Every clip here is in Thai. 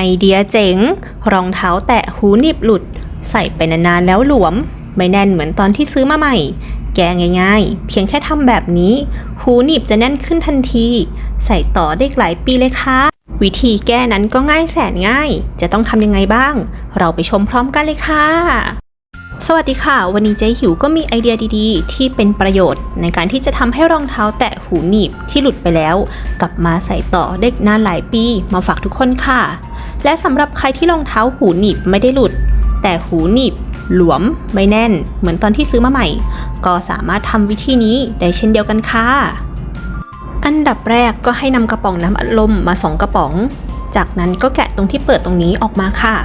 ไอเดียเจ๋ง รองเท้าแตะหูหนีบหลุด ใส่ไปนานๆแล้วหลวม ไม่แน่นเหมือนตอนที่ซื้อมาใหม่ แกง่ายๆ เพียงแค่ทำแบบนี้ หูหนีบจะแน่นขึ้นทันที ใส่ต่อได้หลายปีเลยค่ะ วิธีแก้นั้นก็ง่ายแสนง่าย จะต้องทำยังไงบ้าง เราไปชมพร้อมกันเลยค่ะ สวัสดีค่ะ วันนี้เจ๊หิวก็มีไอเดียดีๆ ที่เป็นประโยชน์ ในการที่จะทำให้รองเท้าแตะหูหนีบที่หลุดไปแล้ว กลับมาใส่ต่อได้นานหลายปีมาฝากทุกคนค่ะ และสำหรับใครที่รองเท้าหูหนีบไม่ได้หลุด แต่หูหนีบหลวมไม่แน่น เหมือนตอนที่ซื้อมาใหม่ ก็สามารถทำวิธีนี้ได้เช่นเดียวกันค่ะ อันดับแรกก็ให้นำกระป๋องน้ำอัดลมมาสองกระป๋อง จากนั้นก็แกะตรงที่เปิดตรงนี้ออกมาค่ะ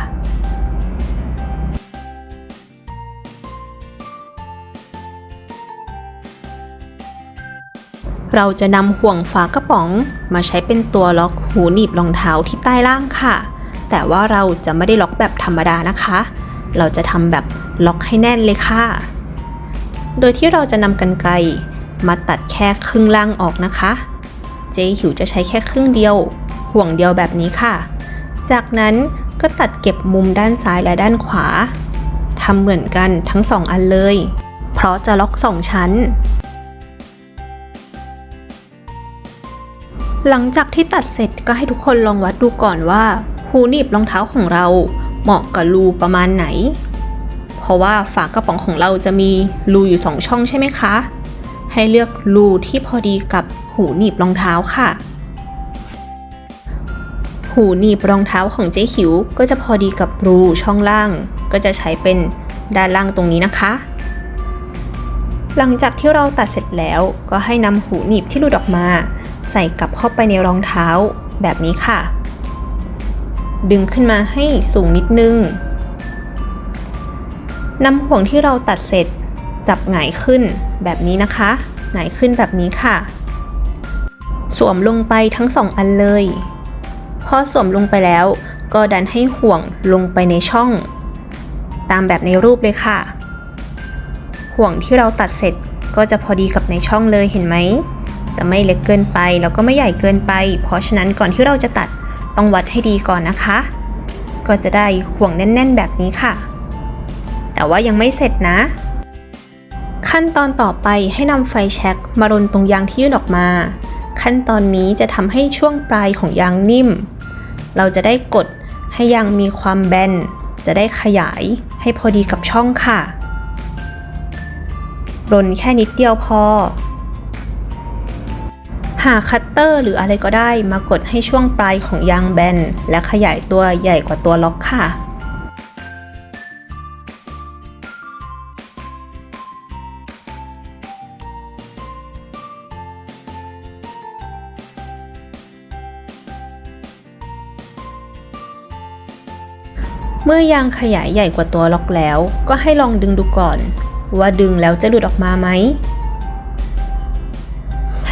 เราจะนำห่วงฝากระป๋อง มาใช้เป็นตัวล็อกหูหนีบรองเท้าที่ใต้ล่างค่ะ แต่ว่าเราจะไม่ได้ล็อกแบบธรรมดานะคะ เราจะทำแบบล็อกให้แน่นเลยค่ะ โดยที่เราจะนำกันไกรมาตัดแค่ครึ่งล่างออกนะคะ เจ๊หิวจะใช้แค่ครึ่งเดียว ห่วงเดียวแบบนี้ค่ะ จากนั้นก็ตัดเก็บมุมด้านซ้ายและด้านขวาทำเหมือนกันทั้งสองอันเลย เพราะจะล็อกสองชั้น หลังจากที่ตัดเสร็จก็ให้ทุกคนลองวัดดูก่อนว่าหูหนีบรองเท้าของเราเหมาะกับรูประมาณไหน เพราะว่าฝากระป๋องของเราจะมีรูอยู่สองช่องใช่ไหมคะ ให้เลือกรูที่พอดีกับหูหนีบรองเท้าค่ะ หูหนีบรองเท้าของเจ๊หิวก็จะพอดีกับรูช่องล่าง ก็จะใช้เป็นด้านล่างตรงนี้นะคะ หลังจากที่เราตัดเสร็จแล้วก็ให้นำหูหนีบที่หลุดออกมา ใส่กลับเข้าไปในรองเท้าแบบนี้ค่ะ ดึงขึ้นมาให้สูงนิดนึงนำห่วงที่เราตัดเสร็จจับหงายขึ้นแบบนี้นะคะหงายขึ้นแบบนี้ค่ะ สวมลงไปทั้งสองอันเลย พอสวมลงไปแล้ว ก็ดันให้ห่วงลงไปในช่อง ตามแบบในรูปเลยค่ะ ห่วงที่เราตัดเสร็จก็จะพอดีกับในช่องเลยเห็นไหม จะไม่เล็กเกินไปแล้วก็ไม่ใหญ่เกินไป เพราะฉะนั้นก่อนที่เราจะตัดต้องวัดให้ดีก่อนนะคะ ก็จะได้ห่วงแน่น ๆ แบบนี้ค่ะ แต่ว่ายังไม่เสร็จนะ ขั้นตอนต่อไปให้นำไฟแช็กมารนตรงยางที่ยื่นออกมา ขั้นตอนนี้จะทำให้ช่วงปลายของยางนิ่ม เราจะได้กดให้ยางมีความแบน จะได้ขยายให้พอดีกับช่องค่ะรนแค่นิดเดียวพอ หาคัตเตอร์หรืออะไรก็ได้มากดให้ช่วงปลายของยางแบน และขยายตัวใหญ่กว่าตัวล็อกค่ะ เมื่อยางขยายใหญ่กว่าตัวล็อกแล้ว ก็ให้ลองดึงดูก่อน ว่าดึงแล้วจะหลุดออกมาไหม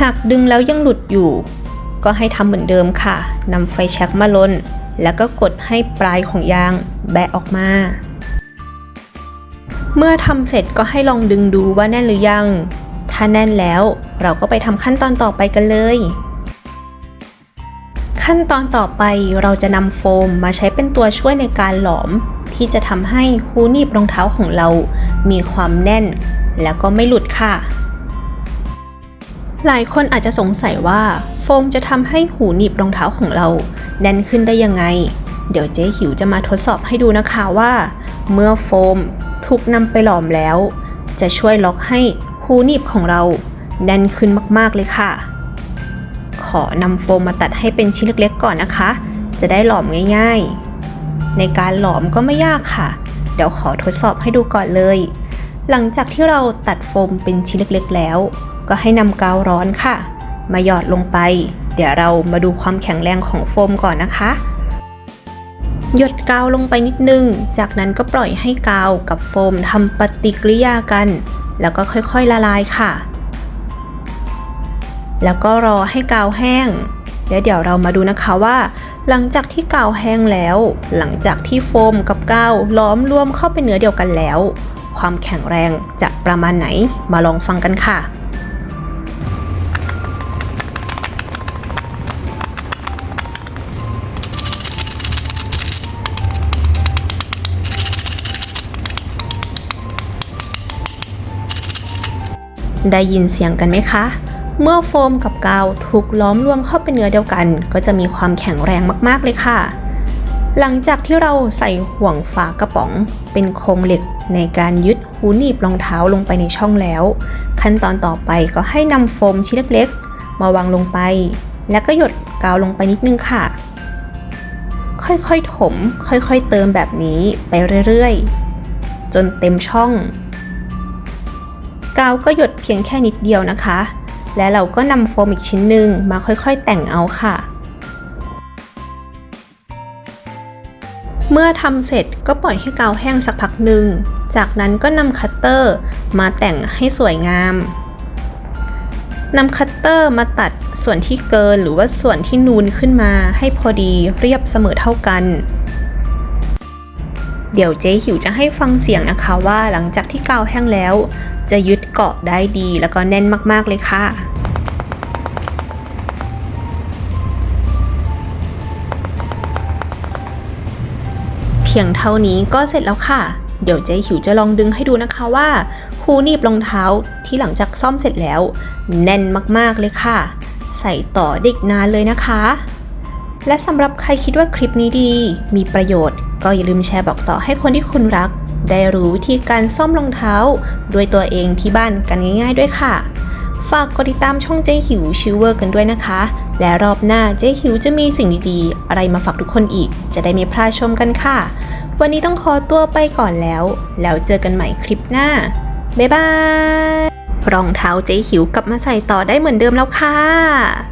หากดึงแล้วยังหลุดอยู่ ก็ให้ทำเหมือนเดิมค่ะนำไฟแช็กมาลน แล้วก็กดให้ปลายของยางแบะออกมา เมื่อทำเสร็จก็ให้ลองดึงดูว่าแน่นหรือยัง ถ้าแน่นแล้วเราก็ไปทำขั้นตอนต่อไปกันเลย ขั้นตอนต่อไปเราจะนำโฟมมาใช้เป็นตัวช่วยในการหลอม ที่จะทำให้หูหนีบรองเท้าของเรา มีความแน่น แล้วก็ไม่หลุดค่ะ หลายคนอาจจะสงสัยว่าโฟมจะทำให้หูหนีบรองเท้าของเราแน่นขึ้นได้ยังไง เดี๋ยวเจ๊หิวจะมาทดสอบให้ดูนะคะว่า เมื่อโฟมถูกนำไปหลอมแล้ว จะช่วยล็อกให้หูหนีบของเราแน่นขึ้นมากๆเลยค่ะ ขอนำโฟมมาตัดให้เป็นชิ้นเล็กๆก่อนนะคะ จะได้หลอมง่าย ๆ ในการหลอมก็ไม่ยากค่ะ เดี๋ยวขอทดสอบให้ดูก่อนเลย หลังจากที่เราตัดโฟมเป็นชิ้นเล็กๆแล้ว ก็ให้นำกาวร้อนค่ะ มาหยอดลงไป เดี๋ยวเรามาดูความแข็งแรงของโฟมก่อนนะคะ หยดกาวลงไปนิดนึง จากนั้นก็ปล่อยให้กาวกับโฟมทำปฏิกิริยากัน แล้วก็ค่อยๆละลายค่ะ แล้วก็รอให้กาวแห้งแล้วเดี๋ยวเรามาดูนะคะว่า หลังจากที่กาวแห้งแล้ว หลังจากที่โฟมกับกาวล้อมรวมเข้าเป็นเนื้อเดียวกันแล้ว ความแข็งแรงจะประมาณไหนมาลองฟังกันค่ะ ได้ยินเสียงกันไหมคะ เมื่อโฟมกับกาวถูกล้อมรวมเข้าเป็นเนื้อเดียวกัน ก็จะมีความแข็งแรงมากๆเลยค่ะ หลังจากที่เราใส่ห่วงฝากระป๋อง เป็นโครงเหล็กในการยึดหูหนีบรองเท้าลงไปในช่องแล้ว ขั้นตอนต่อไปก็ให้นำโฟมชิ้นเล็กๆ มาวางลงไป แล้วก็หยดกาวลงไปนิดนึงค่ะ ค่อยๆถม ค่อยๆเติมแบบนี้ไปเรื่อยๆ จนเต็มช่อง กาวก็หยดเพียงแค่นิดเดียวนะคะ และเราก็นำโฟมอีกชิ้นหนึ่งมาค่อยๆแต่งเอาค่ะ เมื่อทำเสร็จก็ปล่อยให้กาวแห้งสักพักหนึ่ง จากนั้นก็นำคัตเตอร์มาแต่งให้สวยงามนำคัตเตอร์มาตัดส่วนที่เกินหรือว่าส่วนที่นูนขึ้นมาให้พอดีเรียบเสมอเท่ากัน เดี๋ยวเจ๊หิวจะให้ฟังเสียงนะคะว่าหลังจากที่กาวแห้งแล้ว จะยึดเกาะได้ดีแล้วก็แน่นมากๆเลยค่ะเพียงเท่านี้ก็เสร็จแล้วค่ะ เดี๋ยวเจ๊หิวจะลองดึงให้ดูนะคะว่าคูนีบรองเท้าที่หลังจากซ่อมเสร็จแล้ว แน่นมากๆเลยค่ะ ใส่ต่อไดอีกนานเลยนะคะ และสำหรับใครคิดว่าคลิปนี้ดี มีประโยชน์ ก็อย่าลืมแชร์บอกต่อให้คนที่คุณรัก ได้รู้วิธีการซ่อมรองเท้า ด้วยตัวเองที่บ้านกันง่ายๆด้วยค่ะ ฝากกดติดตามช่องเจ๊หิวชิวเวอร์กันด้วยนะคะ และรอบหน้าเจ๊หิวจะมีสิ่งดีๆ อะไรมาฝากทุกคนอีก จะได้ไม่พลาดชมกันค่ะ วันนี้ต้องขอตัวไปก่อนแล้ว แล้วเจอกันใหม่คลิปหน้า บ๊ายบายรองเท้าเจ๊หิวกลับมาใส่ต่อได้เหมือนเดิมแล้วค่ะ